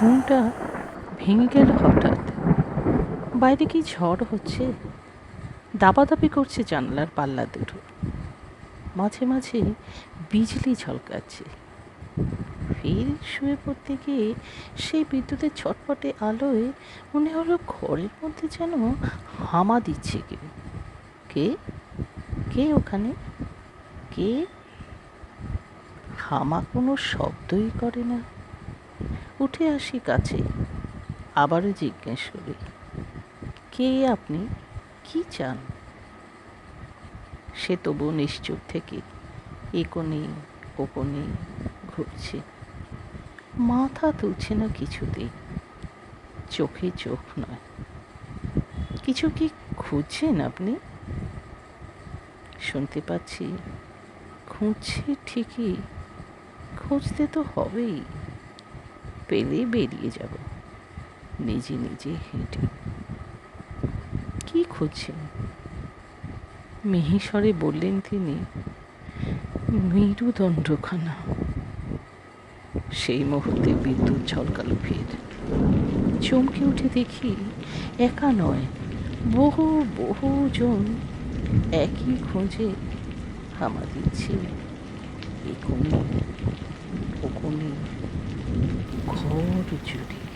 ঘুমটা ভেঙে গেল হঠাৎ। বাইরে কি ঝড় হচ্ছে? দাপাদাপি করছে জানলার পাল্লা দুটো মাঝে মাঝে বিজলি ঝলকাচ্ছে। ফের শুয়ে পড়তে গিয়ে সেই বিদ্যুতের ছটপটে আলোয় মনে হলো ঘরের মধ্যে যেন হামা দিচ্ছে কেউ কে? কে ওখানে? কে? হামা কোনো শব্দই করে না। উঠে আসি কাছে আবারও জিজ্ঞেস করি, কে আপনি? কি চান? সে তবু নিশ্চুপ থেকে একোনে ওকোনে ঘুরছে। মাথা তুলছে না কিছুতেই। চোখে চোখ নয়। কিছু কি খুঁজছেন আপনি? শুনতে পাচ্ছি। খুঁজছে ঠিকই। খুঁজতে তো হবেই। পেলে বেরিয়ে যাব। নিজে নিজে হেঁটে। কি খুঁজছেন? মিহিস্বরে বললেন তিনি, মেরুদণ্ডখানা। সেই মুহূর্তে বিদ্যুৎ ঝলকালো ফের। চমকে উঠে দেখি একা নয়, বহু বহু জন একই খোঁজে হামা দিচ্ছে। এ কোণে, ও কোণে। old duty